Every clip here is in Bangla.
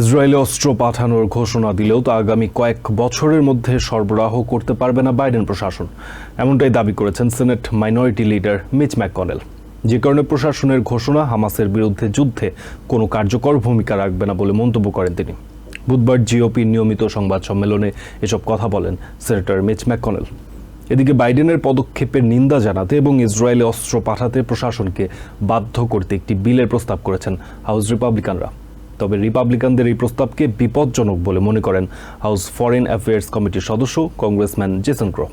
ইসরায়েলে অস্ত্র পাঠানোর ঘোষণা দিলেও তা আগামী কয়েক বছরের মধ্যে সরবরাহ করতে পারবে না বাইডেন প্রশাসন। এমনটাই দাবি করেছেন senate minority leader Mitch McConnell. যে কারণে প্রশাসনের ঘোষণা হামাসের বিরুদ্ধে যুদ্ধে কোনো কার্যকর ভূমিকা রাখবে না বলে মন্তব্য করেন তিনি। বুধবার জিওপি নিয়মিত সংবাদ সম্মেলনে এসব কথা বলেন সেনেটর মিচ ম্যাককনেল। এদিকে বাইডেনের পদক্ষেপের নিন্দা জানাতে এবং ইসরায়েলে অস্ত্র পাঠাতে প্রশাসনকে বাধ্য করতে একটি বিলের প্রস্তাব করেছেন হাউস রিপাবলিকানরা। তবে রিপাবলিকানদের এই প্রস্তাবকে বিপজ্জনক বলে মনে করেন হাউস ফরেন অ্যাফেয়ার্স কমিটির সদস্য কংগ্রেসম্যান জেসন ক্রো।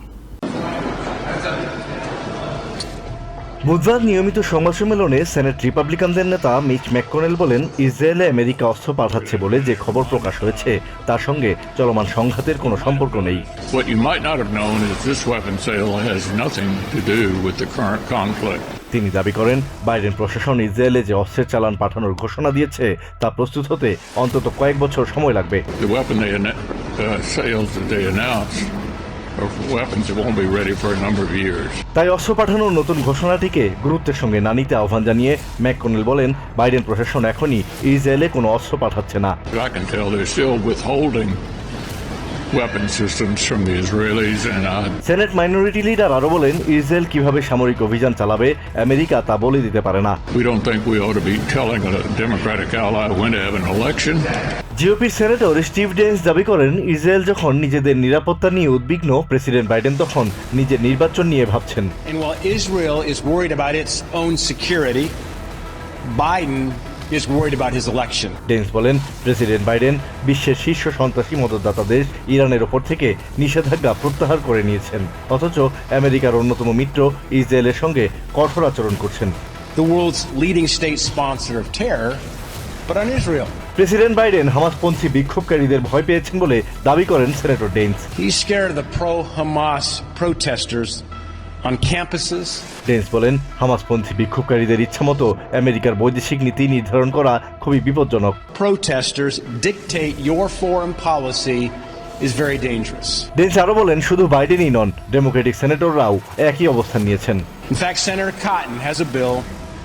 বুধবার নিয়মিত সংবাদ সম্মেলনে সেনেট রিপাবলিকানদের নেতা মিচ ম্যাককনেল বলেন ইসরায়েলে আমেরিকা অস্ত্র পাঠাচ্ছে বলে যে খবর প্রকাশ হয়েছে তার সঙ্গে চলমান সংঘাতের কোনো সম্পর্ক নেই. তিনি দাবি করেন বাইডেন প্রশাসন ইসরায়েলে যে অস্ত্রের চালান পাঠানোর ঘোষণা দিয়েছে তা প্রস্তুত হতে অন্তত কয়েক বছর সময় লাগবে তাই অস্ত্র পাঠানোর নতুন ঘোষণাটিকে গুরুত্বের সঙ্গে না নিতে আহ্বান জানিয়ে ম্যাককনেল বলেন বাইডেন প্রশাসন এখনই ইসরায়েলে কোনো অস্ত্র পাঠাচ্ছে না। Weapon systems from the Israelis, and I senate minority leader আরও বলেন ইসরায়েল কীভাবে সামরিক অভিযান চালাবে আমেরিকা তা বলে দিতে পারে না we don't think we ought to be telling a Democratic ally when to have an election. জিওপির সেনেটর স্টিভ ডেন্স দাবি করেন ইসরায়েল যখন নিজেদের নিরাপত্তা নিয়ে উদ্বিগ্ন প্রেসিডেন্ট বাইডেন তখন নিজের নির্বাচন নিয়ে ভাবছেন And while Israel is worried about its own security, Biden is worried about his election. Daines বলেন প্রেসিডেন্ট বাইডেন বিশ্বের শীর্ষ সন্ত্রাসী মদতদাতা দেশ ইরানের ওপর থেকে নিষেধাজ্ঞা প্রত্যাহার করে নিয়েছেন অথচ আমেরিকার অন্যতম মিত্র ইসরায়েলের সঙ্গে কঠোর আচরণ করছেন The world's leading state sponsor of terror, but on Israel. President Biden হামাসপন্থী বিক্ষোভকারীদের ভয় পেয়েছেন বলে দাবি করেন senator Daines He's scared of the pro Hamas protesters on campuses, Daines বলেন হামাসপন্থী বিক্ষোভকারীদের ইচ্ছামতো আমেরিকার বৈদেশিক নীতি নির্ধারণ করা খুবই বিপজ্জনক। Protesters dictate your foreign policy is very dangerous. Daines আরও বলেন শুধু বাইডেনই নন ডেমোক্রেটিক সেনেটররাও একই অবস্থান নিয়েছেন। In fact, Senator Cotton has a bill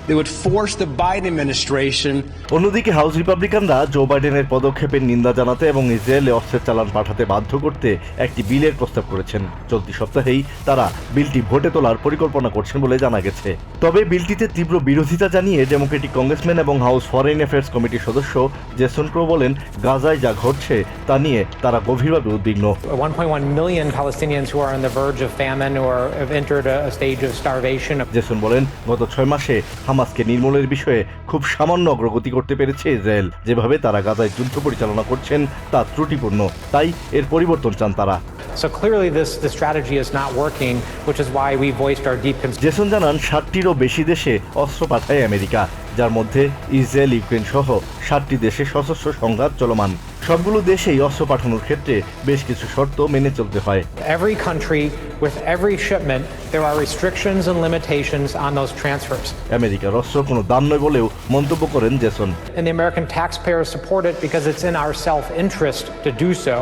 that would force the Biden administration অন্যদিকে হাউস রিপাবলিকানরা জো বাইডেনের পদক্ষেপের নিন্দা জানাতে এবং ইসরায়েলে অস্ত্রের চালান পাঠাতে বাধ্য করতে একটি বিলের প্রস্তাব করেছেন। চলতি সপ্তাহেই তারা বিলটি ভোটে তোলার পরিকল্পনা করছেন বলে জানা গেছে। তবে বিলটিতে তীব্র বিরোধিতা জানিয়ে ডেমোক্রেটিক কংগ্রেসম্যান এবং হাউস ফরেন অ্যাফেয়ার্স কমিটির সদস্য জেসন ক্রো বলেন গাজায় যা ঘটছে তা নিয়ে তারা গভীরভাবে উদ্বিগ্ন। 1.1 million Palestinians who are on the verge of famine or have entered a, a stage of starvation. Jason বলেন গত ছয় মাসে হামাসকে নির্মূলের বিষয়ে খুব সামান্য অগ্রগতি করতে পেরেছে ইসরায়েল। যেভাবে তারা গাজায় যুদ্ধ পরিচালনা করছেন তা ত্রুটিপূর্ণ। তাই এর পরিবর্তন চান তারা। So clearly, this, this strategy is not working, which is why we voiced our deep concern. Jason জানান ষাটটিরও বেশি দেশে অস্ত্র পাঠায় আমেরিকা। যার মধ্যে ইসরায়েল ইউক্রেন সহ ষাটটি দেশে সশস্ত্র সংঘাত চলমান সবগুলো দেশেই অস্ত্র পাঠানোর ক্ষেত্রে বেশ কিছু শর্ত মেনে চলতে হয় Every country, with every shipment, there are restrictions and limitations on those transfers. আমেরিকার অস্ত্র কোনো দান নয় বলেও মন্তব্য করেন Jason And the American taxpayers support it because it's in our self interest to do so.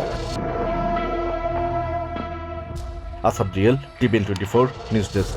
Asad real TVN twenty four news desk